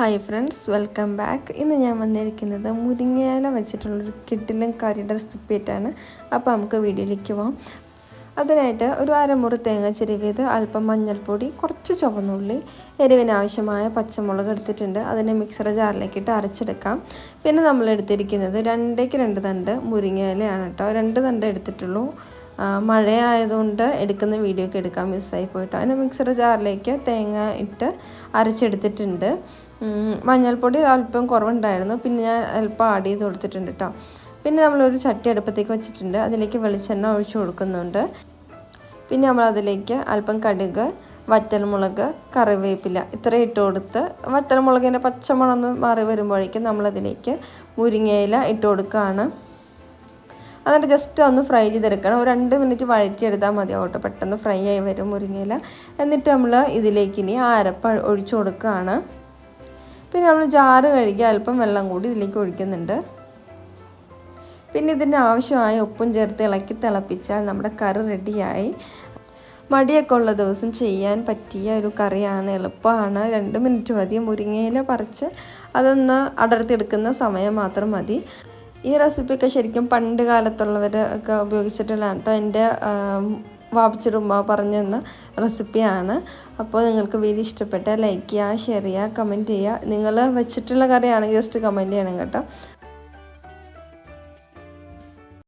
Hi friends welcome back ഇന്ന് ഞാൻ വന്നിരിക്കുന്നത് മുരിങ്ങയില വെച്ചിട്ടുള്ളൊരു കിഡിലും കറിയുടെ റെസിപ്പി ആയിട്ടാണ്. അപ്പോൾ നമുക്ക് വീഡിയോയിലേക്ക് പോവാം. അതിനായിട്ട് ഒരു അരമുറി തേങ്ങ ചിരവിയത് അല്പം മഞ്ഞൾപ്പൊടി കുറച്ച് ചുവന്നുള്ളി എരിവിനാവശ്യമായ പച്ചമുളക് എടുത്തിട്ടുണ്ട്. അതിനെ മിക്സർ ജാറിലേക്ക് ഇട്ട് അരച്ചെടുക്കാം. പിന്നെ നമ്മൾ എടുത്തിരിക്കുന്നത് രണ്ടേക്ക് രണ്ട് തണ്ട് മുരിങ്ങയിലയാണ് കേട്ടോ. രണ്ട് തണ്ട് എടുത്തിട്ടുള്ളൂ. മഴയായതുകൊണ്ട് എടുക്കുന്ന വീഡിയോ ഒക്കെ എടുക്കാൻ മിസ്സായി പോയിട്ടോ. അതിന് മിക്സർ ജാറിലേക്ക് തേങ്ങ ഇട്ട് അരച്ചെടുത്തിട്ടുണ്ട്. മഞ്ഞൾപ്പൊടി അല്പം കുറവുണ്ടായിരുന്നു. പിന്നെ ഞാൻ അല്പം ആഡ് ചെയ്ത് കൊടുത്തിട്ടുണ്ട് കേട്ടോ പിന്നെ നമ്മളൊരു ചട്ടി അടുപ്പത്തേക്ക് വെച്ചിട്ടുണ്ട്. അതിലേക്ക് വെളിച്ചെണ്ണ ഒഴിച്ചു കൊടുക്കുന്നുണ്ട്. പിന്നെ നമ്മൾ അതിലേക്ക് അല്പം കടുക് വറ്റൽമുളക് കറിവേപ്പില ഇത്ര ഇട്ട് കൊടുത്ത് വറ്റൽമുളകിന്റെ പച്ചമണം ഒന്ന് മാറി വരുമ്പോഴേക്കും നമ്മളതിലേക്ക് മുരിങ്ങയില ഇട്ട് കൊടുക്കുകയാണ് എന്നിട്ട് ജസ്റ്റ് ഒന്ന് ഫ്രൈ ചെയ്തെടുക്കണം. ഒരു രണ്ട് മിനിറ്റ് വഴറ്റിയെടുത്താൽ മതി. കേട്ടോ പെട്ടെന്ന് ഫ്രൈ ആയി വരും മുരിങ്ങയില. എന്നിട്ട് നമ്മൾ ഇതിലേക്ക് ഇനി അരപ്പ് ഒഴിച്ചു കൊടുക്കുകയാണ് പിന്നെ നമ്മൾ ജാറ് കഴുകി അല്പം വെള്ളം കൂടി ഇതിലേക്ക് ഒഴിക്കുന്നുണ്ട്. പിന്നെ ഇതിന് ആവശ്യമായ ഉപ്പും ചേർത്ത് ഇളക്കി തിളപ്പിച്ചാൽ നമ്മുടെ കറി റെഡിയായി മടിയൊക്കെ ഉള്ള ദിവസം ചെയ്യാൻ പറ്റിയ ഒരു കറിയാണ്. എളുപ്പമാണ്. രണ്ട് മിനിറ്റ് മതി മുരിങ്ങയില പറിച്ച്. അതൊന്ന് അടർത്തിയെടുക്കുന്ന സമയം മാത്രം മതി. ഈ റെസിപ്പിയൊക്കെ ശരിക്കും പണ്ട് കാലത്തുള്ളവർ ഒക്കെ ഉപയോഗിച്ചിട്ടുള്ളതാണ് കേട്ടോ. എന്റെ വാപ്പിച്ചിടുമ്മ പറഞ്ഞു തന്ന റെസിപ്പിയാണ് അപ്പോൾ നിങ്ങൾക്ക് വീഡിയോ ഇഷ്ടപ്പെട്ടാൽ ലൈക്ക് ചെയ്യുക ഷെയർ ചെയ്യുക കമന്റ് ചെയ്യുക. നിങ്ങൾ വെച്ചിട്ടുള്ള കറിയാണെങ്കിൽ ജസ്റ്റ് കമന്റ് ചെയ്യണം കേട്ടോ.